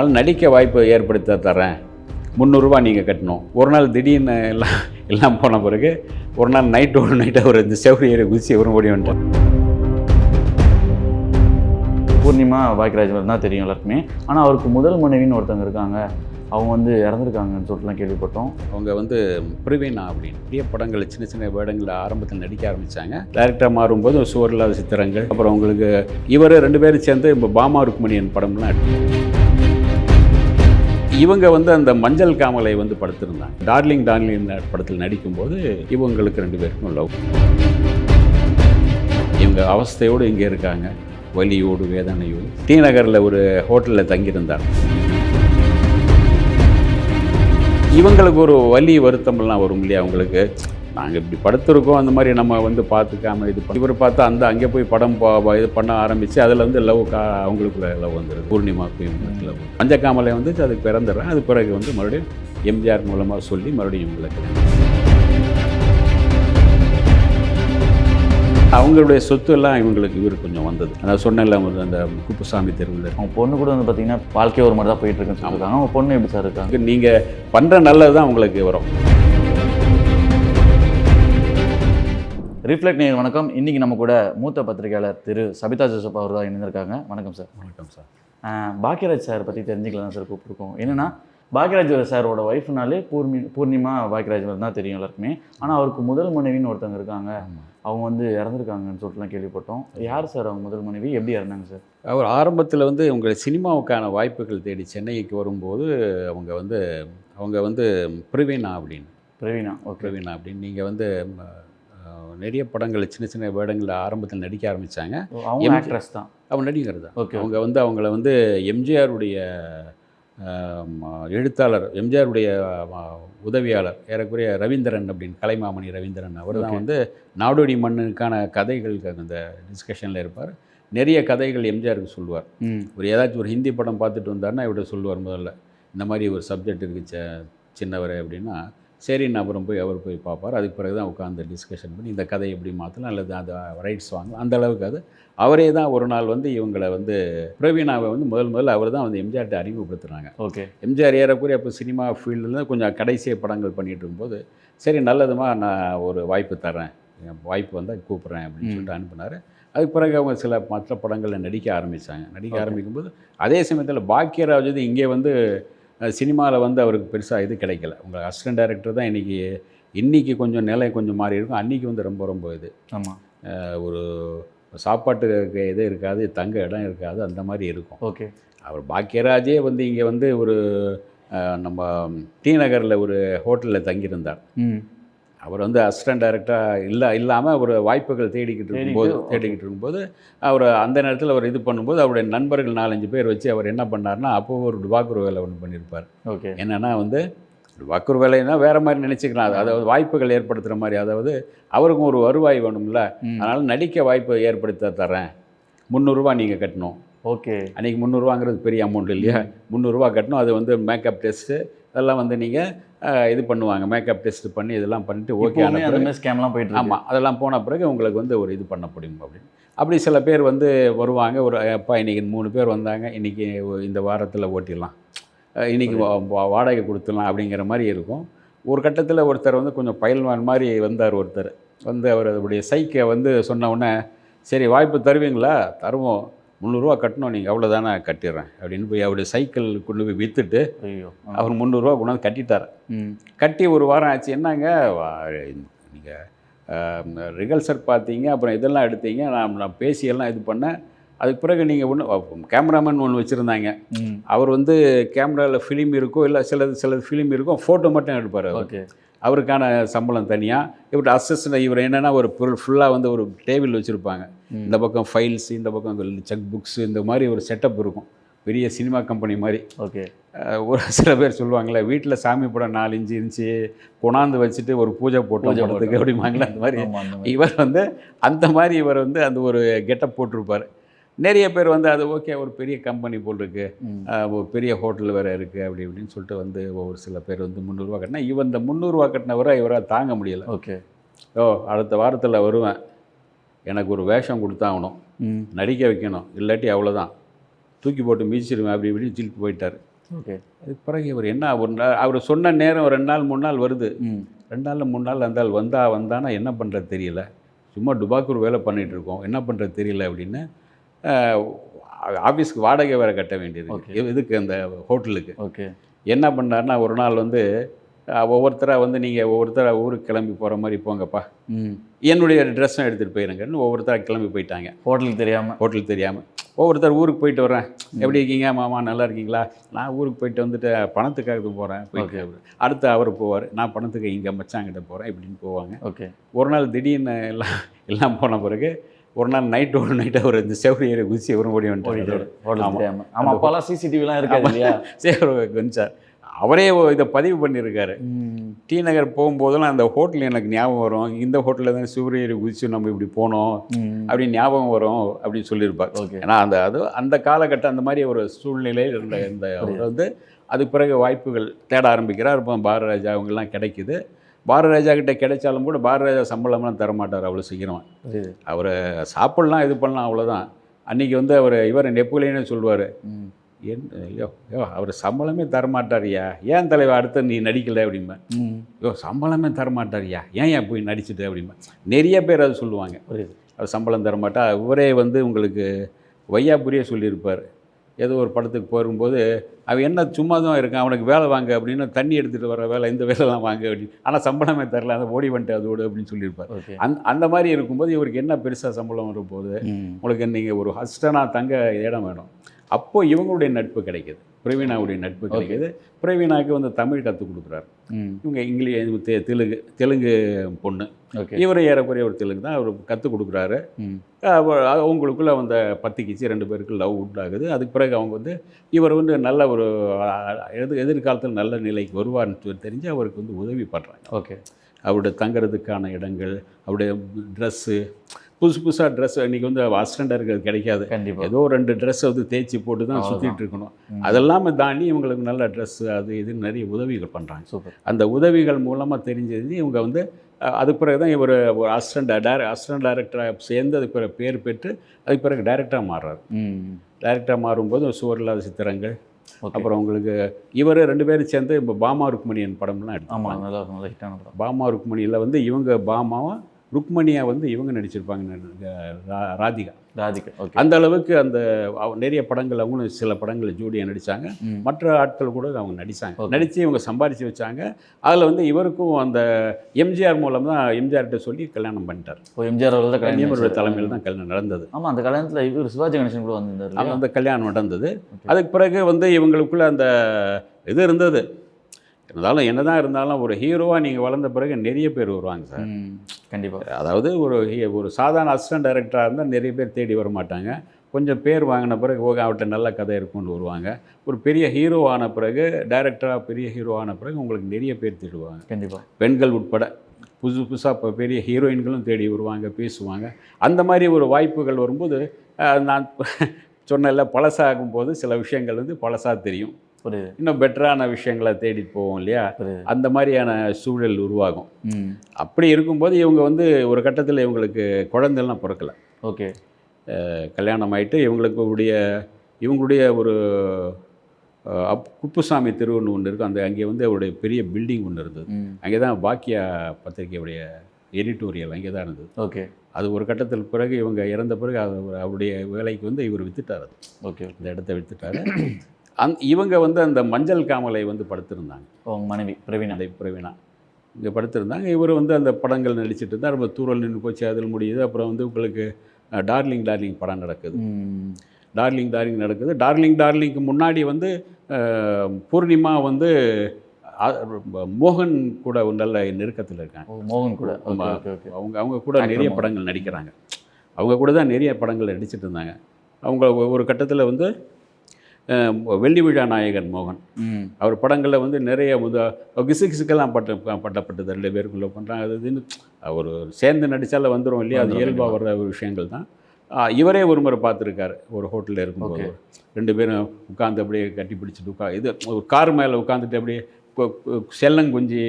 அதனால் நடிக்க வாய்ப்பு ஏற்படுத்த தரேன் முந்நூறுரூவா நீங்கள் கட்டணும். ஒரு நாள் திடீர்னு எல்லாம் எல்லாம் போன பிறகு ஒரு நாள் நைட்டு ஒரு நைட்டு அவர் இந்த செவரி ஏறி குதிச்சு ஒரு ஓடி வந்துட்டார். பூர்ணிமா பாக்கியராஜ் தான் தெரியும் எல்லாருக்குமே. ஆனால் அவருக்கு முதல் மனைவின்னு ஒருத்தவங்க இருக்காங்க. அவங்க வந்து இறந்துருக்காங்கன்னு சொல்லிட்டுலாம் கேள்விப்பட்டோம். அவங்க வந்து பிரவீனா அப்படின்னு. பெரிய படங்கள் சின்ன சின்ன வேடங்களில் ஆரம்பத்தில் நடிக்க ஆரம்பித்தாங்க டேரக்டராக மாறும்போது சுவர் இல்லாத சித்திரங்கள். அப்புறம் உங்களுக்கு இவர் ரெண்டு பேரும் சேர்ந்து இப்போ பாமா ருக்மணியன் படம்லாம். இவங்க வந்து அந்த மஞ்சள் காமலை வந்து படுத்திருந்தாங்க. டார்லிங் டார்லிங் படத்தில் நடிக்கும்போது இவங்களுக்கு ரெண்டு பேருக்கும் லவ். இவங்க அவஸ்தையோடு இங்கே இருக்காங்க. வலியோடு வேதனையோடு. டி நகரில் ஒரு ஹோட்டலில் தங்கியிருந்தாங்க. இவங்களுக்கு ஒரு வலி வருத்தம்லாம் வரும் இல்லையா அவங்களுக்கு? நாங்கள் இப்படி படுத்திருக்கோம் அந்த மாதிரி நம்ம வந்து பார்த்துக்காம இது பண்ணி இவர் பார்த்தா அந்த அங்கே போய் படம் இது பண்ண ஆரம்பித்து அதில் வந்து லவ் கா அவங்களுக்குள்ள லவ் வந்துடுது இவங்களுக்கு லவ் பஞ்சகாமலை வந்து அதுக்கு பிறந்துடுறேன். அது பிறகு வந்து மறுபடியும் எம்ஜிஆர் மூலமாக சொல்லி மறுபடியும் இவங்களுக்கு அவங்களுடைய சொத்து எல்லாம் இவங்களுக்கு இவர் கொஞ்சம் வந்தது. அதாவது சொன்னேன்ல ஒரு அந்த குப்புசாமி தெருவில் அவங்க பொண்ணு கூட வந்து பார்த்தீங்கன்னா வாழ்க்கை ஒரு மாதிரி தான் போயிட்டு இருக்குன்னு சொல்லியிருக்காங்க. அவங்க பொண்ணு எப்படி சார் இருக்காங்க? நீங்கள் பண்ணுற நல்லது தான் உங்களுக்கு வரும். ரிஃப்ளெக்ட் நேயர் வணக்கம். இன்னைக்கு நம்ம கூட மூத்த பத்திரிகையாளர் திரு சபிதா ஜோசப் அவர் தான் இணைந்திருக்காங்க. வணக்கம் சார். வணக்கம் சார். பாக்கியராஜ் சார் பற்றி தெரிஞ்சுக்கலாம் சார் கூப்பிட்டுருக்கோம். என்னன்னா பாக்கியராஜ் சாரோட ஒய்ஃப்னாலே பூர்ணி பூர்ணிமா பாக்கியராஜ் தான் தெரியும் எல்லாருக்குமே. ஆனால் அவருக்கு முதல் மனைவின்னு ஒருத்தவங்க இருக்காங்க. அவங்க வந்து இறந்துருக்காங்கன்னு சொல்லிட்டுலாம் கேள்விப்பட்டோம். யார் சார் அவங்க முதல் மனைவி? எப்படி இறந்தாங்க சார்? அவர் ஆரம்பத்தில் வந்து உங்கள் சினிமாவுக்கான வாய்ப்புகள் தேடி சென்னைக்கு வரும்போது அவங்க வந்து அவங்க வந்து பிரவீனா அப்படின்னு. பிரவீனா பிரவீனா அப்படின்னு. நீங்கள் வந்து நிறைய படங்கள் சின்ன சின்ன வேடங்களில் ஆரம்பத்தில் நடிக்க ஆரம்பித்தாங்க அவங்க ஆக்ட்ரஸ் தான். அவங்க நடிகர் தான். ஓகே அவங்க வந்து அவங்கள வந்து எம்ஜிஆருடைய எழுத்தாளர் எம்ஜிஆருடைய உதவியாளர் ஏறக்குறைய ரவீந்திரன் அப்படின்னு கலைமாமணி ரவீந்திரன் அவர் தான். வந்து நாடோடி மண்ணுக்கான கதைகளுக்கு அந்த டிஸ்கஷனில் இருப்பார். நிறைய கதைகள் எம்ஜிஆருக்கு சொல்லுவார். ஒரு ஏதாச்சும் ஒரு ஹிந்தி படம் பார்த்துட்டு வந்தாருன்னா இவர்கிட்ட சொல்லுவார் முதல்ல. இந்த மாதிரி ஒரு சப்ஜெக்ட் இருக்குது ச- சின்னவர் அப்படின்னா சரின்னு அப்புறம் போய் அவர் போய் பார்ப்பார். அதுக்கு பிறகு தான் உட்காந்து டிஸ்கஷன் பண்ணி இந்த கதை எப்படி மாற்றலாம் அல்லது அந்த ரைட்ஸ் வாங்கலாம்? அந்த அளவுக்கு அது. அவரே தான் ஒரு நாள் வந்து இவங்களை வந்து பிரவீனாவை வந்து முதல் முதல்ல அவர் தான் வந்து எம்ஜிஆர்ட்ட அறிமுகப்படுத்துனாங்க ஓகே. எம்ஜிஆர் ஏறக்குறைய அப்போ சினிமா ஃபீல்டில் கொஞ்சம் கடைசிய படங்கள் பண்ணிட்டு இருக்கும்போது சரி நல்லதுமா நான் ஒரு வாய்ப்பு தரேன் வாய்ப்பு வந்தால் கூப்பிட்றேன் அப்படின்னு. சொல்லிட்டு அனுப்புனார். அதுக்கு பிறகு அவங்க சில மற்ற படங்களில் நடிக்க ஆரம்பித்தாங்க நடிக்க. ஆரம்பிக்கும்போது அதே சமயத்தில் பாக்கியராஜ் வந்து இங்கே வந்து சினிமாவில் வந்து அவருக்கு பெருசாக இது கிடைக்கல. உங்கள் அசிஸ்டன்ட் டைரக்டர் தான் இன்றைக்கி இன்றைக்கி கொஞ்சம் நிலை கொஞ்சம் மாறி இருக்கும். அன்றைக்கி வந்து ரொம்ப ரொம்ப இது. ஆமாம் ஒரு சாப்பாட்டுக்கு இது இருக்காது தங்க இடம் இருக்காது அந்த மாதிரி இருக்கும். ஓகே. அவர் பாக்கியராஜே வந்து இங்கே வந்து ஒரு நம்ம டி நகரில் ஒரு ஹோட்டலில் தங்கியிருந்தார். அவர் வந்து அசிஸ்டன்ட் டைரக்டராக இல்லை இல்லாமல் ஒரு வாய்ப்புகள் தேடிக்கிட்டு இருக்கும்போது. தேடிக்கிட்டு இருக்கும்போது அவர் அந்த நேரத்தில் அவர் இது பண்ணும்போது அவருடைய நண்பர்கள் நாலஞ்சு பேர் வச்சு அவர் என்ன பண்ணார்னா அப்போ ஒரு டுபாக்கூர் வேலை ஒன்று பண்ணியிருப்பார் ஓகே. என்னென்னா வந்து டுபாக்கூர் வேலைன்னா வேறு மாதிரி நினச்சிக்கலாம். அது அதாவது வாய்ப்புகள் ஏற்படுத்துகிற மாதிரி அதாவது அவருக்கும் ஒரு வருவாய் வேணும்ல. அதனால் நடிக்க வாய்ப்பு ஏற்படுத்த தரேன் முந்நூறுரூவா நீங்கள் கட்டணும். ஓகே. அன்றைக்கி முந்நூறுவாங்கிறது பெரிய அமௌண்ட் இல்லையா? முந்நூறுரூவா கட்டணும் அது வந்து மேக்கப் டெஸ்ட்டு அதெல்லாம் வந்து நீங்கள் இது பண்ணுவாங்க. மேக்கப் டெஸ்ட் பண்ணி இதெல்லாம் பண்ணிட்டு ஓகே அந்த ஸ்கேம்லாம் போயிட்டு ஆமாம் அதெல்லாம் போன பிறகு உங்களுக்கு வந்து ஒரு இது பண்ண முடியும் அப்படின்னு. அப்படி சில பேர் வந்து வருவாங்க. ஒரு அப்பா இன்றைக்கி மூணு பேர் வந்தாங்க. இன்றைக்கி இந்த வாரத்தில் ஓட்டிடலாம். வா- வாடகை கொடுத்துடலாம் அப்படிங்கிற மாதிரி இருக்கும். ஒரு கட்டத்தில் ஒருத்தர் வந்து கொஞ்சம் பயில்வான் மாதிரி வந்தார் ஒருத்தர். வந்து அவர் அவருடைய சைக்கை வந்து சொன்ன உடனே சரி வாய்ப்பு தருவீங்களா? தருவோம். முந்நூறுரூவா கட்டணும் நீங்கள் அவ்வளோதானே கட்டிடுறேன் அப்படின்னு போய் அவருடைய சைக்கிள் கொண்டு போய் விற்றுட்டு. அவர் முந்நூறுரூவா கொண்டாந்து கட்டிட்டார். கட்டி ஒரு வாரம் ஆச்சு என்னங்க? நீங்கள் ரிகல்சர் பார்த்தீங்க அப்புறம் இதெல்லாம் எடுத்தீங்க நான் நான் பேசி எல்லாம் இது பண்ணேன். அதுக்கு பிறகு நீங்கள் ஒன்று கேமராமேன் ஒன்று வச்சுருந்தாங்க. அவர் வந்து கேமராவில் ஃபிலிம் இருக்கோ இல்லை சிலது சிலது ஃபிலிம் இருக்கும் ஃபோட்டோ மட்டும் எடுப்பார் ஓகே. அவருக்கான சம்பளம் தனியாக இவர் அசிஸ்டன்ட் இவர் என்னென்னா ஒரு பொருள் ஃபுல்லாக வந்து ஒரு டேபிள் வச்சுருப்பாங்க. இந்த பக்கம் ஃபைல்ஸ் இந்த பக்கம் செக் புக்ஸ் இந்த மாதிரி ஒரு செட்டப் இருக்கும். பெரிய சினிமா கம்பெனி மாதிரி. ஓகே. ஒரு சில பேர் சொல்லுவாங்களே வீட்டில் சாமி படம் நாலு இன்ச்சு இன்ச்சு கொண்டாந்து வச்சுட்டு ஒரு பூஜை போட்டோம் பூஜை படத்துக்கு. அப்படிம்பாங்களே அந்த மாதிரி. இவர் வந்து அந்த மாதிரி இவர் வந்து அந்த ஒரு கெட்டப் போட்டிருப்பார். நிறைய பேர் வந்து அது ஓகே ஒரு பெரிய கம்பெனி போல் இருக்கு. ம். அஹ் ஒரு பெரிய ஹோட்டல் வேறு இருக்குது அப்படி இப்படின்னு சொல்லிட்டு வந்து ஒவ்வொரு சில பேர் வந்து முந்நூறுரூவா கட்டினா இவன் இந்த முந்நூறுரூவா கட்டினவரை இவரால் தாங்க முடியல. ஓகே. ஓ அடுத்த வாரத்தில் வருவேன். எனக்கு ஒரு வேஷம் கொடுத்தாகணும். நடிக்க வைக்கணும். இல்லாட்டி அவ்வளோதான் தூக்கி போட்டு மீச்சிருவேன் அப்படி இப்படின்னு திருப்பி போயிட்டார். ஓகே. அதுக்கு பிறகு இவர் என்ன ஒரு நாள் அவர் சொன்ன நேரம் ஒரு ரெண்டு நாள் மூணு நாள் வருது. ரெண்டு நாளில் மூணு நாள் அந்த ஆள் வந்தா வந்தானா என்ன பண்ணுறது தெரியல. சும்மா டுபாக்கூர் வேலை பண்ணிகிட்டு இருக்கோம். என்ன பண்ணுறது தெரியல அப்படின்னு ஆஃபீஸ்க்கு வாடகை வேறு கட்ட வேண்டியது. இதுக்கு அந்த ஹோட்டலுக்கு? ஓகே. என்ன பண்ணாருன்னா ஒரு நாள் வந்து ஒவ்வொருத்தராக வந்து நீங்கள் ஒவ்வொருத்தராக ஊருக்கு கிளம்பி போகிற மாதிரி போங்கப்பா. ம். என்னுடைய ட்ரெஸ்ஸும் எடுத்துகிட்டு போயிருங்கன்னு ஒவ்வொருத்தராக கிளம்பி போயிட்டாங்க. ஹோட்டலுக்கு தெரியாமல் ஹோட்டல் தெரியாமல் ஒவ்வொருத்தர் ஊருக்கு போயிட்டு வரேன் எப்படி இருக்கீங்க? மாமா நல்லா இருக்கீங்களா? நான் ஊருக்கு போயிட்டு வந்துட்டு பணத்துக்காக போகிறேன் போயிட்டு அடுத்து அவர் போவார். நான் பணத்துக்கு இங்கே மச்சாங்கிட்ட போகிறேன் இப்படின்னு போவாங்க. ஓகே. ஒரு நாள் திடீர்னு எல்லாம் எல்லாம் போன பிறகு ஒரு நாள் நைட்டு ஒரு நைட்டு அவர் இந்த செவரி ஏறி குதிச்சு ஒரு ஓடி வந்துட்டார். ஆமாம் அப்போல்லாம் சிசிடிவிலாம் இருக்காது இல்லையா? சேவர் குதிச்சார். அவரே இதை பதிவு பண்ணியிருக்காரு. டி நகர் போகும்போதெல்லாம் அந்த ஹோட்டல் எனக்கு ஞாபகம் வரும். இந்த ஹோட்டலில் தான் சூரியரி குதிச்சு நம்ம இப்படி போனோம் ம். அப்படின்னு ஞாபகம் வரும் அப்படின்னு சொல்லியிருப்பார். ஓகே. ஏன்னா அந்த அது அந்த காலகட்டம் அந்த மாதிரி ஒரு சூழ்நிலையில் இருந்த இந்த அவர் வந்து அதுக்கு பிறகு வாய்ப்புகள் தேட ஆரம்பிக்கிறார். இப்போ பாரராஜா அவங்கெல்லாம் கிடைக்குது. பாரராஜா கிட்ட கிடைச்சாலும் கூட பாரராஜா சம்பளம்லாம் தரமாட்டார் அவ்வளோ சீக்கிரமா. அவரை சாப்பிடலாம் இது பண்ணலாம் அவ்வளோதான் அன்றைக்கி வந்து அவர் இவர் நெப்போலியனே சொல்லுவார். என் ஐயோ ஐயோ அவர் சம்பளமே தரமாட்டாரியா ஏன் தலைவா அடுத்து நீ நடிக்கல அப்படிம்பேன் ம். ஐயோ சம்பளமே தரமாட்டாரியா ஏன் ஏன் போய் நடிச்சுட்டு அப்படிம்பேன் நிறைய பேர் அது சொல்லுவாங்க. அவர் சம்பளம் தரமாட்டா. இவரே வந்து உங்களுக்கு வையாபுரியே சொல்லியிருப்பார். ஏதோ ஒரு படத்துக்கு போகும்போது அவன் என்ன சும்மா தான் இருக்கான் அவனுக்கு வேலை வாங்க அப்படின்னு தண்ணி எடுத்துகிட்டு வர வேலை இந்த வேலைலாம் வாங்க அப்படின்னு. ஆனால் சம்பளமே தரல அந்த ஓடி வந்துட்டு அதோடு அப்படின்னு சொல்லியிருப்பார். அந் அந்த மாதிரி இருக்கும்போது இவருக்கு என்ன பெருசாக சம்பளம் வரும்போது உங்களுக்கு நீங்கள் ஒரு ஹஸ்டனாக தங்க இடம் வேணும். அப்போ இவங்களுடைய நட்பு கிடைக்குது. பிரவீனாவுடைய நட்பு கிடைக்குது பிரவீனாவுக்கு வந்து தமிழ் கற்றுக் கொடுக்குறாரு. இவங்க இங்கிலீஷ் தெ- தெலுங்கு தெலுங்கு பொண்ணு. இவர் ஏறக்குறைய ஒரு தெலுங்கு தான் அவர் கற்றுக் கொடுக்குறாரு. அவங்களுக்குள்ள அந்த பத்திக்கிச்சு ரெண்டு பேருக்கு லவ் உண்டாகுது. அதுக்கு பிறகு அவங்க வந்து இவர் வந்து நல்ல ஒரு எதிர் எதிர்காலத்தில் நல்ல நிலைக்கு வருவார்னு தெரிஞ்சு அவருக்கு வந்து உதவி பண்ணுறாங்க ஓகே. அவருடைய தங்குறதுக்கான இடங்கள் அவருடைய ட்ரெஸ்ஸு புதுசு புதுசாக ட்ரெஸ் இன்றைக்கி வந்து அசிஸ்டண்டாக கிடைக்காது. கண்டிப்பாக ஏதோ ரெண்டு ட்ரெஸ் வந்து தேய்ச்சி போட்டு தான். சுற்றிட்டு இருக்கணும். அதெல்லாம் தாண்டி இவங்களுக்கு நல்ல ட்ரெஸ்ஸு அது இதுன்னு நிறைய உதவிகள் பண்ணுறாங்க சூப்பர். அந்த உதவிகள் மூலமாக தெரிஞ்சது இவங்க வந்து அதுக்கு பிறகு தான் இவர் ஒரு அசிஸ்டன்ட் டேர அசிஸ்டன்ட் டைரக்டராக சேர்ந்து அதுக்கு பிறகு பேர் பெற்று அதுக்கு பிறகு டைரக்டராக மாறுறாரு. டைரக்டராக மாறும்போது சுவரில்லாத சித்திரங்கள் ஓகே. அப்புறம் உங்களுக்கு இவர் ரெண்டு பேரும் சேர்ந்து இப்போ பாமா ருக்மணியன் படம்லாம் எடுத்தாங்க பாமா ருக்மணியில் வந்து இவங்க பாமாவும் ருக்மணியா வந்து இவங்க நடிச்சிருப்பாங்க ராதிகா. ராதிகா அந்த அளவுக்கு அந்த நிறைய படங்கள் அவங்களும் சில படங்கள் ஜோடியாக நடித்தாங்க மற்ற ஆட்கள் கூட அவங்க நடித்தாங்க. நடித்து இவங்க சம்பாரித்து வச்சாங்க. அதில் வந்து இவருக்கும் அந்த எம்ஜிஆர் மூலம் தான் எம்ஜிஆர்கிட்ட சொல்லி கல்யாணம் பண்ணிட்டார். ஓ எம்ஜிஆர் அவர்கள் தான் கல்யாணம். தலைமையில் தான் கல்யாணம் நடந்தது. ஆமாம் அந்த கல்யாணத்தில் இவர் சிவாஜி கணேசன் கூட வந்திருந்தார்? அந்த கல்யாணம் நடந்தது. அதுக்கு பிறகு வந்து இவங்களுக்குள்ள அந்த இது இருந்தது. இருந்தாலும் என்னதான் இருந்தாலும் ஒரு ஹீரோவாக நீங்கள் வளர்ந்த பிறகு நிறைய பேர் வருவாங்க சார். கண்டிப்பாக அதாவது ஒரு ஒரு சாதாரண அசிஸ்டன்ட் டைரக்டராக இருந்தால் நிறைய பேர் தேடி வர மாட்டாங்க. கொஞ்சம் பேர் வாங்கின பிறகு ஓகே அவர்கிட்ட நல்ல கதை இருக்கும்னு வருவாங்க. ஒரு பெரிய ஹீரோ ஆன பிறகு டைரக்டராக பெரிய ஹீரோ ஆன பிறகு உங்களுக்கு நிறைய பேர் தேடுவாங்க. கண்டிப்பாக பெண்கள் உட்பட புதுசு புதுசாக இப்போ பெரிய ஹீரோயின்களும் தேடி வருவாங்க பேசுவாங்க. அந்த மாதிரி ஒரு வாய்ப்புகள் வரும்போது நான் சொன்னல பழசாகும் போது சில விஷயங்கள் வந்து பழசாக தெரியும். இன்னும் பெட்டரான விஷயங்களை தேடிட்டு போவோம் இல்லையா? அந்த மாதிரியான சூழல் உருவாகும். அப்படி இருக்கும்போது இவங்க வந்து ஒரு கட்டத்தில் இவங்களுக்கு குழந்தைலாம் பிறக்கல. ஓகே. கல்யாணம் ஆயிட்டு இவங்களுக்கு உடைய இவங்களுடைய ஒரு அப் குப்புசாமி தெருவுன்னு ஒன்று இருக்கும் அந்த அங்கே வந்து அவருடைய பெரிய பில்டிங் ஒன்று இருந்தது. அங்கே தான் பாக்கியா பத்திரிகையுடைய எடிட்டோரியல் அங்கே தான் இருந்தது. ஓகே. அது ஒரு கட்டத்தில் பிறகு இவங்க இறந்த பிறகு அது அவருடைய வேலைக்கு வந்து இவர் வித்துட்டார். அது ஓகே. இந்த இடத்த வித்துட்டாரு. அந் இவங்க வந்து அந்த மஞ்சள் காமலை வந்து படுத்திருந்தாங்க. உங்க மனைவி பிரவீனா. அதை பிரவீனா. இங்கே படுத்திருந்தாங்க. இவர் வந்து அந்த படங்கள் நடிச்சிட்டு இருந்தார். ரொம்ப தூரல் நின்று போச்சு அதில் முடியுது. அப்புறம் வந்து உங்களுக்கு டார்லிங் டார்லிங் படம் நடக்குது. டார்லிங் டார்லிங் நடக்குது. டார்லிங் டார்லிங்க்கு முன்னாடி வந்து பூர்ணிமா வந்து மோகன் கூட ஒரு நல்ல நெருக்கத்தில் இருக்காங்க. மோகன் கூட. அவங்க அவங்க கூட நிறைய. படங்கள் நடிக்கிறாங்க. அவங்க கூட தான் நிறைய படங்கள் நடிச்சிட்டு இருந்தாங்க. அவங்க ஒரு கட்டத்தில் வந்து வெள்ளி விழா நாயகன் மோகன். அவர் படங்களில் வந்து நிறைய முத கிசு கிசுக்கெல்லாம் பட்ட பட்டப்பட்டது ரெண்டு பேருக்குள்ள பண்ணுறாங்க அது இதுன்னு ஒரு சேர்ந்து நடித்தால வந்துடும் இல்லையா? அது இயல்பாக வர்ற ஒரு விஷயங்கள் தான். இவரே ஒரு முறை பார்த்துருக்காரு. ஒரு ஹோட்டலில் இருக்கும்போது. ரெண்டு பேரும் உட்காந்து அப்படியே கட்டி பிடிச்சிட்டு உட்கா இது ஒரு கார் மேலே உட்காந்துட்டு அப்படியே கொ- செல்லங்குஞ்சி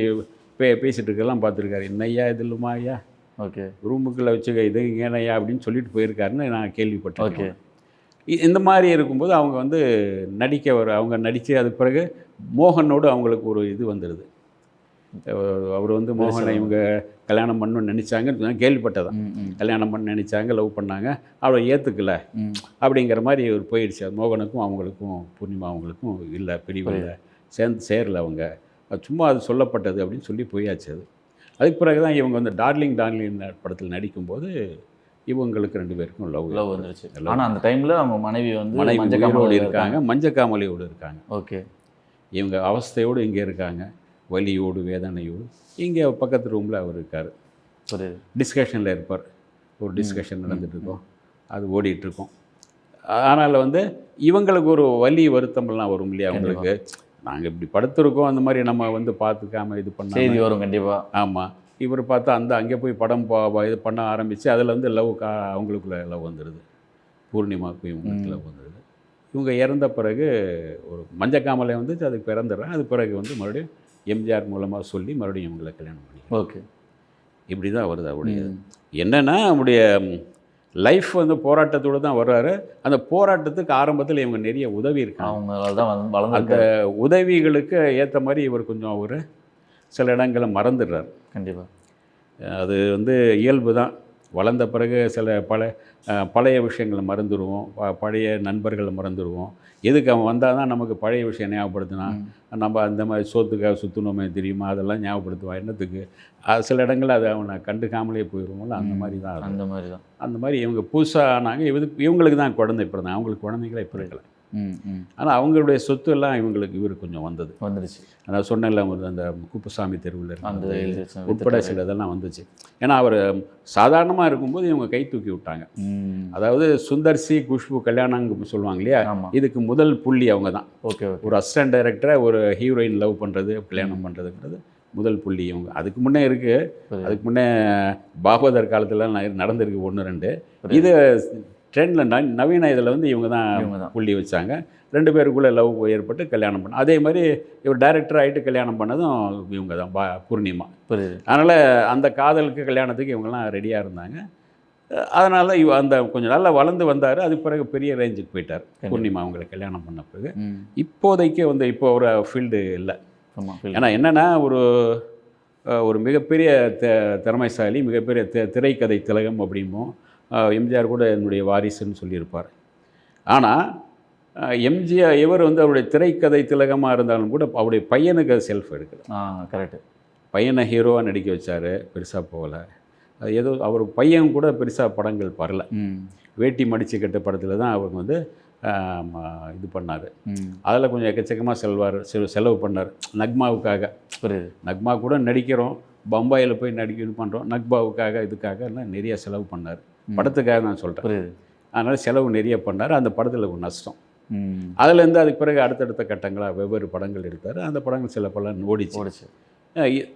பே பேசிகிட்டு இருக்கலாம் பார்த்துருக்காரு. என்னய்யா இது இல்லைம்மா ஐயா ஓகே. ரூமுக்குள்ளே வச்சுக்க இது ஏனையா அப்படின்னு சொல்லிட்டு போயிருக்காருன்னு நான் கேள்விப்பட்டேன் Okay. இ- இந்த மாதிரி இருக்கும்போது அவங்க வந்து நடிக்க வர அவங்க நடித்து அதுக்கு பிறகு மோகனோடு அவங்களுக்கு ஒரு இது வந்துடுது அவர் வந்து மோகனை இவங்க கல்யாணம் பண்ணணும்னு நினச்சாங்க நான் கேள்விப்பட்டதான். கல்யாணம் பண்ண நினச்சாங்க லவ் பண்ணாங்க. அவளை ஏற்றுக்கல. அப்படிங்கிற மாதிரி ஒரு போயிடுச்சு. அது மோகனுக்கும் அவங்களுக்கும் பூர்ணிமா அவங்களுக்கும் இல்லை பிரிவு இல்லை. சேர்ந்து சேரல அவங்க. அது சும்மா அது சொல்லப்பட்டது அப்படின்னு சொல்லி போயாச்சு அது. அதுக்கு பிறகு தான் இவங்க வந்து டார்லிங் டார்லிங் படத்தில் நடிக்கும்போது இவங்களுக்கு ரெண்டு பேருக்கும் லவ் லவ் வந்துருச்சு. ஆனா அந்த டைம்ல அவங்க மனைவி வந்து மனைவி மஞ்சள் காமாலையில இருக்காங்க. மஞ்சக்காமலையோடு இருக்காங்க. ஓகே. இவங்க அவஸ்தையோடு இங்கே இருக்காங்க வலியோடு வேதனையோடு. இங்கே பக்கத்து ரூமில் அவர் இருக்கார். புரியுது. டிஸ்கஷனில் இருப்பார். ஒரு டிஸ்கஷன் நடந்துட்டு இருக்கோம். அது ஓடிட்டு இருக்கும். ஆனால் வந்து இவங்களுக்கு ஒரு வலி வருத்தமெல்லாம் வரும் இல்லையா அவங்களுக்கு? நாங்கள் இப்படி படுத்திருக்கோம். அந்த மாதிரி நம்ம வந்து பார்த்துக்காம இது பண்ணாம செய்தி வரும் கண்டிப்பா. ஆமாம் இவர் பார்த்தா அந்த அங்கே போய் படம் இது பண்ண ஆரம்பித்து அதில் வந்து லவ் கா அவங்களுக்குள்ள லவ் வந்துடுது பூர்ணிமாவுக்கும் இவங்களுக்கு லவ் வந்துடுது இவங்க இறந்த பிறகு ஒரு மஞ்சக்காமலை வந்துச்சு அதுக்கு பிறந்துடுறேன் அது பிறகு வந்து மறுபடியும் எம்ஜிஆர் மூலமாக சொல்லி மறுபடியும் இவங்களை கல்யாணம் பண்ணி ஓகே. இப்படி தான் வருது அவருடைய என்னென்னா அவருடைய லைஃப் வந்து போராட்டத்தோடு தான் வர்றாரு. அந்த போராட்டத்துக்கு ஆரம்பத்தில் இவங்க நிறைய உதவி இருக்காங்க. அவங்களால தான் வந்து அந்த உதவிகளுக்கு ஏற்ற மாதிரி இவர் கொஞ்சம் அவர் சில இடங்களை மறந்துடுறார். கண்டிப்பா. அது வந்து இயல்பு தான். வளர்ந்த பிறகு சில பல பழைய விஷயங்களை மறந்துடுவோம். ப- பழைய நண்பர்களை மறந்துடுவோம். எதுக்கு அவன் வந்தால் தான் நமக்கு பழைய விஷயம் ஞாபகப்படுத்தினா? நம்ம அந்த மாதிரி சோத்துக்காக சுற்றணுமே தெரியுமா? அதெல்லாம் ஞாபகப்படுத்துவான் என்னத்துக்கு? அது சில இடங்களில் அதை அவனை கண்டுக்காமலே போயிடுவோம்ல. அந்த மாதிரி தான். அந்த மாதிரி தான். அந்த மாதிரி இவங்க புதுசாக ஆனாங்க. இவருக்கு இவங்களுக்கு தான் குழந்தை பிறந்தாங்க அவங்களுக்கு குழந்தைங்களே இப்போ இருக்கல ம் ம் ஆனால் அவங்களுடைய சொத்து எல்லாம் இவங்களுக்கு இவருக்கு கொஞ்சம் வந்தது. வந்துருச்சு. நான் சொன்னேன்ல ஒரு அந்த குப்புசாமி தெருவில் வச்ச உட்பட சில இதெல்லாம் வந்துச்சு. ஏன்னா அவர் சாதாரணமாக இருக்கும்போது இவங்க கை தூக்கி விட்டாங்க. அதாவது சுந்தர் சி குஷ்பு கல்யாணம் சொல்லுவாங்க இல்லையா இதுக்கு முதல் புள்ளி அவங்க தான். ஓகே ஒரு அசிஸ்டன்ட் டைரக்டரை ஒரு ஹீரோயின் லவ் பண்ணுறது கல்யாணம் பண்ணுறதுங்கிறது முதல் புள்ளி இவங்க. அதுக்கு முன்னே இருக்குது. அதுக்கு முன்னே பாகவதர் காலத்துல நடந்திருக்கு ஒன்று ரெண்டு. இது ட்ரெண்டில் நவீன இதில் வந்து இவங்க தான் புள்ளி வச்சாங்க. ரெண்டு பேருக்குள்ளே லவ் ஏற்பட்டு கல்யாணம் பண்ண அதே மாதிரி இவர் டைரக்டர் ஆகிட்டு கல்யாணம் பண்ணதும் இவங்க தான் பா பூர்ணிமா. புரியுது. அதனால் அந்த காதலுக்கு கல்யாணத்துக்கு இவங்கெல்லாம் ரெடியாக இருந்தாங்க. அதனால் இவ அந்த கொஞ்சம் நல்லா வளர்ந்து வந்தார். அது பிறகு பெரிய ரேஞ்சுக்கு போயிட்டார். பூர்ணிமா அவங்களை கல்யாணம் பண்ண பிறகு. இப்போதைக்கு வந்து இப்போ ஒரு ஃபீல்டு இல்லை. ஏன்னா என்னென்னா ஒரு ஒரு மிகப்பெரிய த திறமைசாலி மிகப்பெரிய தி திரைக்கதை திலகம் அப்படிம்போம் எம்ஜிஆர் கூட என்னுடைய வாரிசுன்னு சொல்லியிருப்பார். ஆனால் எம்ஜிஆர் இவர் வந்து அவருடைய திரைக்கதை திலகமாக இருந்தாலும் கூட அவருடைய பையனுக்கு செல்ஃப் எடுக்கல. கரெக்ட் பையனை ஹீரோவாக நடிக்க வச்சார் பெருசாக போகல. ஏதோ அவர் பையன் கூட பெருசாக படங்கள் வரல. ம். வேட்டி மடிச்சு கட்ட படத்தில் தான் அவங்க வந்து இது பண்ணார். அதில் கொஞ்சம் எக்கச்சக்கமாக செல்வார் செலவு பண்ணார். நக்மாவுக்காக. புரியுது. நக்மா கூட நடிக்கிறோம். பம்பாயில் போய் நடிக்க இது பண்ணுறோம் நக்பாவுக்காக இதுக்காக நிறைய செலவு பண்ணார். படத்துக்காக நான் சொல்கிறேன் அதனால் செலவு நிறைய பண்ணார். அந்த படத்தில் ஒரு நஷ்டம். அதுலேருந்து அதுக்கு பிறகு அடுத்தடுத்த கட்டங்களாக வெவ்வேறு படங்கள் எடுத்தார். அந்த படங்கள் சில படம் ஓடிச்சு. ஓடிச்சு.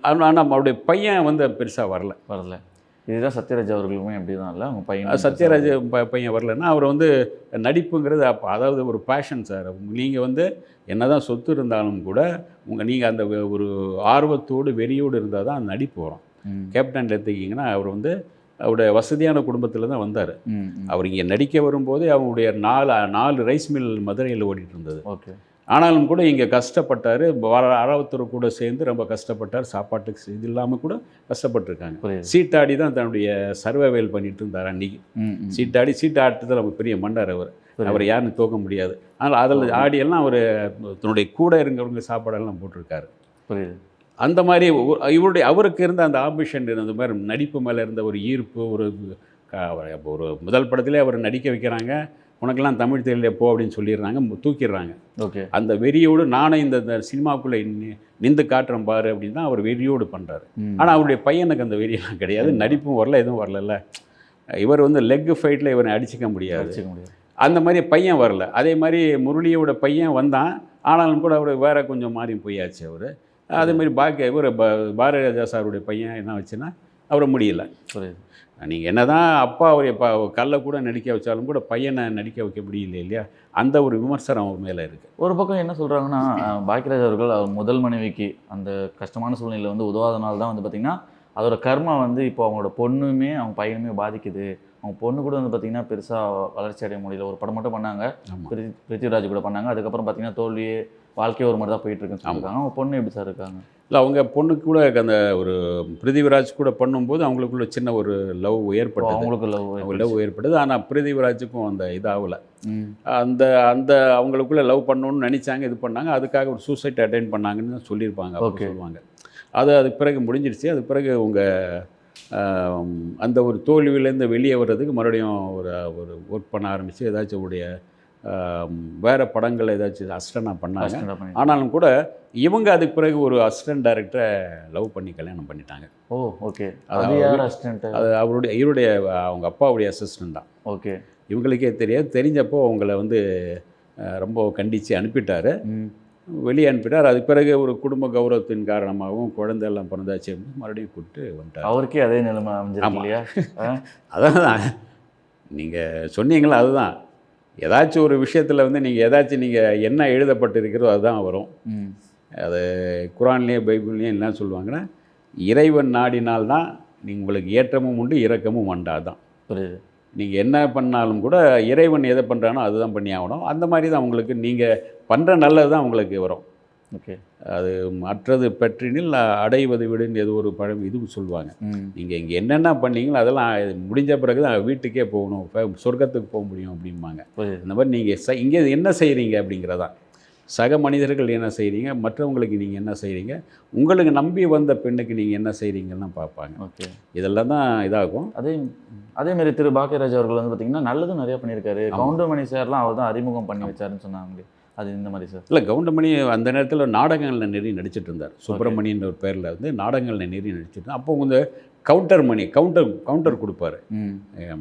ஆனால் அவருடைய பையன் வந்து பெருசாக வரல. வரல. இதுதான் சத்யராஜ் அவர்களுமே அப்படி தான் இல்லை அவங்க பையன் சத்யராஜ் ப- பையன் வரலன்னா அவர் வந்து நடிப்புங்கிறது அப்போ அதாவது ஒரு பேஷன் சார் நீங்கள் வந்து என்னதான் சொத்து இருந்தாலும் கூட உங்கள் நீங்கள் அந்த ஒரு ஆர்வத்தோடு வெறியோடு இருந்தால் தான் அந்த நடிப்பு வரும். ம். கேப்டனில் எடுத்துக்கிங்கன்னா அவர் வந்து அவருடைய வசதியான குடும்பத்தில் தான் வந்தார். அவர் இங்கே நடிக்க வரும்போதே அவருடைய நாலு நாலு ரைஸ் மில் மதுரையில் ஓடிட்டு இருந்தது. ஓகே. ஆனாலும் கூட இங்கே கஷ்டப்பட்டார். அறவத்தூர் கூட சேர்ந்து ரொம்ப கஷ்டப்பட்டார். சாப்பாட்டுக்கு இது இல்லாமல் கூட கஷ்டப்பட்டிருக்காங்க. சீட்டாடி தான் தன்னுடைய சர்வைவல் பண்ணிட்டு இருந்தார் அன்னைக்கு. சீட்டாடி சீட்டு ஆட்டத்தில் நம்ம பெரிய மண்டார் அவர். அவர் யாருன்னு தோக்க முடியாது. ஆனால் அதில் ஆடியெல்லாம் அவர் தன்னுடைய கூட இருந்தவங்க சாப்பாடெல்லாம் போட்டிருக்காரு. புரியுது. அந்த மாதிரி இவருடைய அவருக்கு இருந்த அந்த ஆம்பிஷன் அந்த மாதிரி நடிப்பு மேலே இருந்த ஒரு ஈர்ப்பு ஒரு ஒரு முதல் படத்திலே அவர் நடிக்க வைக்கிறாங்க. உனக்கெல்லாம் தமிழ் தெரியல போ அப்படின்னு சொல்லிடுறாங்க தூக்கிடுறாங்க. ஓகே. அந்த வெறியோடு நானே இந்த இந்த சினிமாக்குள்ளே நி- நிந்து காட்டுறேன் பாரு அப்படின்னு தான் அவர் வெறியோடு பண்ணுறாரு ஆனால் அவருடைய பையனுக்கு அந்த வெறியெல்லாம் கிடையாது. நடிப்பும் வரல எதுவும் வரல இவர் வந்து லெக் ஃபைட்டில் முடியாது. அடிச்சுக்க முடியாது. அந்த மாதிரி பையன் வரல. அதே மாதிரி முரளியோட பையன் வந்தான். ஆனாலும் கூட அவர் வேற கொஞ்சம் மாறி போயாச்சு அவர். அதே மாதிரி பாக்கிய இவர் பாரதி ராஜா சாருடைய பையன் என்ன வச்சுன்னா அவரை முடியல. நீங்கள் என்ன தான் அப்பா அவர் இப்போ கல்லை கூட நடிக்க வச்சாலும் கூட பையனை நடிக்க வைக்க முடியல இல்லையா? அந்த ஒரு விமர்சனம் அவர் மேலே இருக்குது ஒரு பக்கம் என்ன சொல்கிறாங்கன்னா பாக்கியராஜ் அவர்கள் அவர் முதல் மனைவிக்கு அந்த கஷ்டமான சூழ்நிலையில் வந்து உதவாதனால தான் வந்து பார்த்திங்கன்னா அதோட கர்மா வந்து இப்போ அவங்களோட பொண்ணுமே அவங்க பையனுமே பாதிக்குது. அவங்க பொண்ணு கூட வந்து பார்த்தீங்கன்னா பெருசாக வளர்ச்சி அடைய முடியல. ஒரு படம் மட்டும் பண்ணாங்க. பிருத்திவிராஜ் கூட பண்ணாங்க. அதுக்கப்புறம் பார்த்தீங்கன்னா தோல்வி வாழ்க்கையே ஒரு மாதிரி தான் போயிட்டு இருக்குன்னு சொல்லியிருக்காங்க. அவங்க பொண்ணு எப்படி சார் இருக்காங்க? இல்லை அவங்க பொண்ணுக்கு கூட அந்த ஒரு பிருத்திவிராஜ் கூட பண்ணும்போது அவங்களுக்குள்ள சின்ன ஒரு லவ் ஏற்பட்டது. அவங்களுக்கு love லவ் ஏற்பட்டது. ஆனால் பிருத்திவிராஜுக்கும் அந்த இதாகல அந்த அந்த அவங்களுக்குள்ள லவ் பண்ணணும்னு நினச்சாங்க இது பண்ணாங்க. அதுக்காக ஒரு சூசைட் அட்டைன் பண்ணாங்கன்னு சொல்லியிருப்பாங்க. சொல்லுவாங்க. அது அதுக்கு பிறகு முடிஞ்சிருச்சு. அதுக்கு பிறகு உங்கள் அந்த ஒரு தோல்வியிலேருந்து வெளியே வர்றதுக்கு மறுபடியும் ஒரு ஒரு ஒர்க் பண்ண ஆரம்பித்து ஏதாச்சும் உடைய வேற படங்கள் ஏதாச்சும் அசிஸ்டண்டாக பண்ணாங்க. ஆனாலும் கூட இவங்க அதுக்கு பிறகு ஒரு அசிஸ்டன்ட் டைரக்டரை லவ் பண்ணி கல்யாணம் பண்ணிட்டாங்க. ஓ ஓகே. அது அசிஸ்டன்ட் அது அவருடைய இவருடைய அவங்க அப்பாவுடைய அசிஸ்டன்ட் தான். ஓகே. இவங்களுக்கே தெரியாது. தெரிஞ்சப்போ அவங்கள வந்து ரொம்ப கண்டித்து அனுப்பிட்டாரு. வெளியே அனுப்பிட்டார். அதுக்கு பிறகு ஒரு குடும்ப கௌரவத்தின் காரணமாகவும் குழந்தை எல்லாம் பிறந்தாச்சு அப்படின்னு மறுபடியும் கூப்பிட்டு வந்துட்டார். அவருக்கே அதே நிலைமை அமைஞ்சிருக்கு. இல்லையா? அதான். நீங்கள் சொன்னீங்களா அதுதான். ஏதாச்சும் ஒரு விஷயத்தில் வந்து நீங்கள் ஏதாச்சும் நீங்கள் என்ன எழுதப்பட்டிருக்கிறதோ அதுதான் வரும். அது குரான்லேயும் பைபிள்லேயும் என்ன சொல்லுவாங்கன்னா இறைவன் நாடினால்தான் நீ உங்களுக்கு ஏற்றமும் உண்டு இரக்கமும் உண்டு அதுதான் புரியுது. நீங்கள் என்ன பண்ணாலும் கூட இறைவன் எதை பண்ணுறானோ அதுதான் பண்ணி ஆகணும். அந்த மாதிரி தான் உங்களுக்கு நீங்கள் பண்ணுற நல்லது தான் உங்களுக்கு வரும். ஓகே. அது மற்றது பற்றினில் அடைவது விடுன்னு ஏதோ ஒரு பழம் இது சொல்லுவாங்க. நீங்கள் இங்கே என்னென்ன பண்ணீங்களோ அதெல்லாம் முடிஞ்ச பிறகு தான் வீட்டுக்கே போகணும். சொர்க்கத்துக்கு போக முடியும் அப்படிம்பாங்க. இந்த மாதிரி நீங்கள் இங்கே என்ன செய்கிறீங்க அப்படிங்கிறதான். சக மனிதர்கள் என்ன செய்கிறீங்க மற்றவங்களுக்கு நீங்கள் என்ன செய்கிறீங்க உங்களுக்கு நம்பி வந்த பெண்ணுக்கு நீங்கள் என்ன செய்கிறீங்கன்னு பார்ப்பாங்க. ஓகே. இதெல்லாம் தான் இதாகும். அதே அதே மாதிரி திரு பாக்கியராஜ் அவர்கள் வந்து பார்த்தீங்கன்னா நல்லதும் நிறைய பண்ணியிருக்காரு. கவுண்டமணி சார்லாம் அவர் தான் அறிமுகம் பண்ணி வச்சாருன்னு சொன்னாங்களே. அது இந்த மாதிரி சார். இல்லை கவுண்டமணி அந்த நேரத்தில் நாடகங்களில் நிறைய நடிச்சிட்டு இருந்தார். சுப்பிரமணியன்ற ஒரு பேரில் வந்து நாடகங்களில் நிறைய நடிச்சிட்டு. அப்போ வந்து கவுண்டர் மணி கவுண்டர் கவுண்டர் கொடுப்பாரு.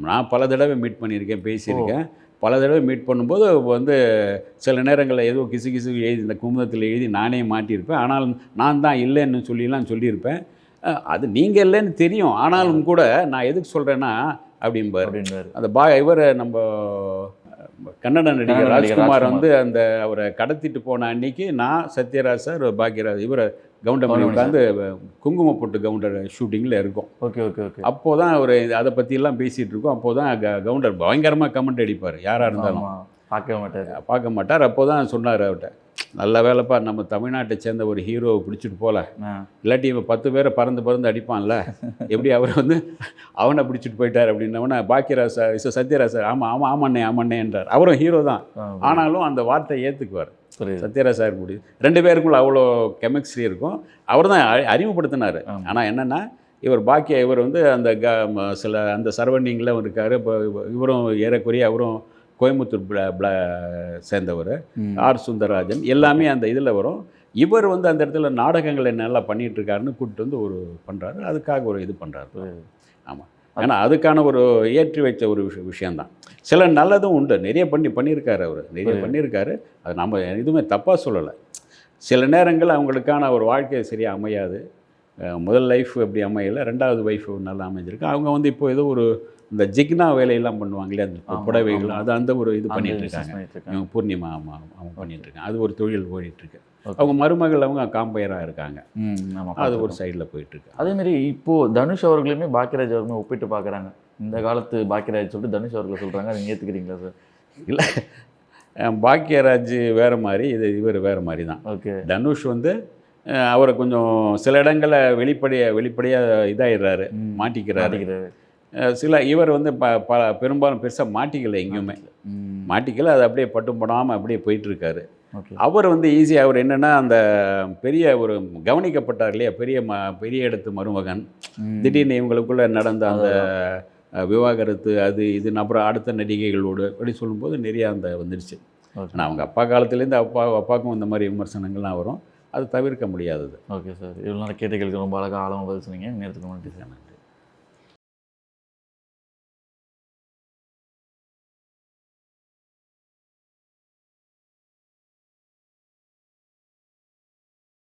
நான் பல தடவை மீட் பண்ணியிருக்கேன் பேசியிருக்கேன். பல தடவை மீட் பண்ணும்போது வந்து சில நேரங்களில் ஏதோ கிசு கிசு எழுதி இந்த குமுதத்தில் எழுதி நானே மாட்டியிருப்பேன். ஆனாலும் நான் தான் இல்லைன்னு சொல்லிலாம் சொல்லியிருப்பேன். அது நீங்கள் இல்லைன்னு தெரியும். ஆனாலும் கூட நான் எதுக்கு சொல்கிறேன்னா அப்படிம்பார். அப்படின்றாரு அந்த பா இவர் நம்ம கன்னட நடிகர் ராஜ்குமார். வந்து அந்த அவரை கடத்திட்டு போன அன்னைக்கு நான் சத்யராஜ் சார் பாக்யராஜ் இவர் கவுண்டமணி உட்காந்து குங்கும பொட்டு கவுண்டர் ஷூட்டிங்கில் இருக்கும். Okay okay okay. அப்போ தான் அவர் அதை பற்றியெல்லாம் பேசிகிட்டு இருக்கோம். அப்போ தான் கவுண்டர் பயங்கரமாக கமெண்ட் அடிப்பார். யாராக இருந்தாலும். ஆமா பார்க்கவே மாட்டாரு. பார்க்க மாட்டார். அப்போ தான் சொன்னார் அவர்கிட்ட நல்ல வேலைப்பா நம்ம தமிழ்நாட்டை சேர்ந்த ஒரு ஹீரோவை பிடிச்சிட்டு போகல இல்லாட்டி இவன் பத்து பேரை பறந்து பறந்து அடிப்பான்ல. எப்படி அவர் வந்து அவனை பிடிச்சிட்டு போயிட்டார் அப்படின்னவன பாக்கியராஜ் சார் ச- சத்யராஜ் சார் ஆமாம் ஆமாம் ஆமாண்ணே ஆமாண்ணே என்றார். அவரும் ஹீரோ தான். ஆனாலும் அந்த வார்த்தை ஏற்றுக்குவார் சத்யராஜ் சார் முடி ரெண்டு பேருக்குள்ள அவ்வளோ கெமிஸ்ட்ரி இருக்கும். அவர் தான் அறிமுகப்படுத்தினார். ஆமா. ஆனால் என்னென்னா இவர் பாக்கிய இவர் வந்து அந்த க சில அந்த சரவண்டிங்கில் இருக்கார். இப்போ இவரும் ஏறக்குறைய அவரும் கோயம்புத்தூர் பிள பிள சேர்ந்தவர். ஆர். சுந்தரராஜன். எல்லாமே அந்த இதில் வரும். இவர் வந்து அந்த இடத்துல நாடகங்களை நல்லா பண்ணிட்டு இருக்காருன்னு கூப்பிட்டு வந்து ஒரு பண்ணுறாரு. அதுக்காக ஒரு இது பண்ணுறாரு. ஆமாம். ஏன்னா அதுக்கான ஒரு ஏற்றி வைத்த ஒரு விஷயம் விஷயந்தான். சில நல்லதும் உண்டு. நிறைய பண்ணி பண்ணியிருக்காரு அவர். நிறைய. பண்ணியிருக்காரு. அது நம்ம எதுவுமே தப்பாக சொல்லலை. சில நேரங்கள் அவங்களுக்கான ஒரு வாழ்க்கை சரியாக அமையாது. முதல் லைஃப் அப்படி அமையலை. ரெண்டாவது ஒய்ஃப் நல்லா அமைஞ்சிருக்கு. அவங்க வந்து இப்போ ஏதோ ஒரு இந்த ஜிக்னா வேலையெல்லாம் பண்ணுவாங்களே அந்த புடவைகள். அது அந்த ஒரு இது பண்ணிட்டு இருக்காங்க. பூர்ணிமா அவங்க பண்ணிட்டு இருக்காங்க. அது ஒரு தொழில் ஓடிட்டு இருக்கு. அவங்க மருமகள் அவங்க காம்பயராக இருக்காங்க. அது ஒரு. சைடில் போயிட்டு இருக்கு. அதே மாதிரி இப்போ தனுஷ் அவர்களுமே பாக்கியராஜ் அவர்களுமே ஒப்பிட்டு பார்க்குறாங்க இந்த காலத்து பாக்கியராஜ் சொல்லிட்டு தனுஷ் அவர்களை சொல்றாங்க. அதை ஏற்றுக்கிறீங்களா சார் இல்லை. பாக்கியராஜ் வேற மாதிரி இது இவர் வேற மாதிரி தான். ஓகே தனுஷ் வந்து அவரை கொஞ்சம் சில இடங்களில் வெளிப்படைய வெளிப்படையாக இதாகிடுறாரு. மாட்டிக்கிறாரு. சில இவர் வந்து ப ப பெரும்பாலும் பெருசாக மாட்டிக்கல எங்கேயுமே. மாட்டிக்கல. அது அப்படியே பட்டும் படாமல் அப்படியே போயிட்டுருக்காரு. அவர் வந்து ஈஸியாக அவர் என்னென்னா அந்த பெரிய ஒரு கவனிக்கப்பட்டார் இல்லையா பெரிய ம பெரிய இடத்து மருமகன். திடீர்னு இவங்களுக்குள்ள நடந்த அந்த விவாகரத்து அது இது அப்புறம் அடுத்த நடிகைகளோடு அப்படி சொல்லும்போது நிறைய அந்த வந்துடுச்சு ஆனால் அவங்க அப்பா காலத்துலேருந்து அப்பா அப்பாவுக்கும் இந்த மாதிரி விமர்சனங்கள்லாம் வரும். அது தவிர்க்க முடியாதது. Okay sir. இவ்வளோ நேரம் கேட்டுகளுக்கு ரொம்ப அழகாக ஆழமாக பதில் சொன்னீங்க. நேரத்துக்கு சார்.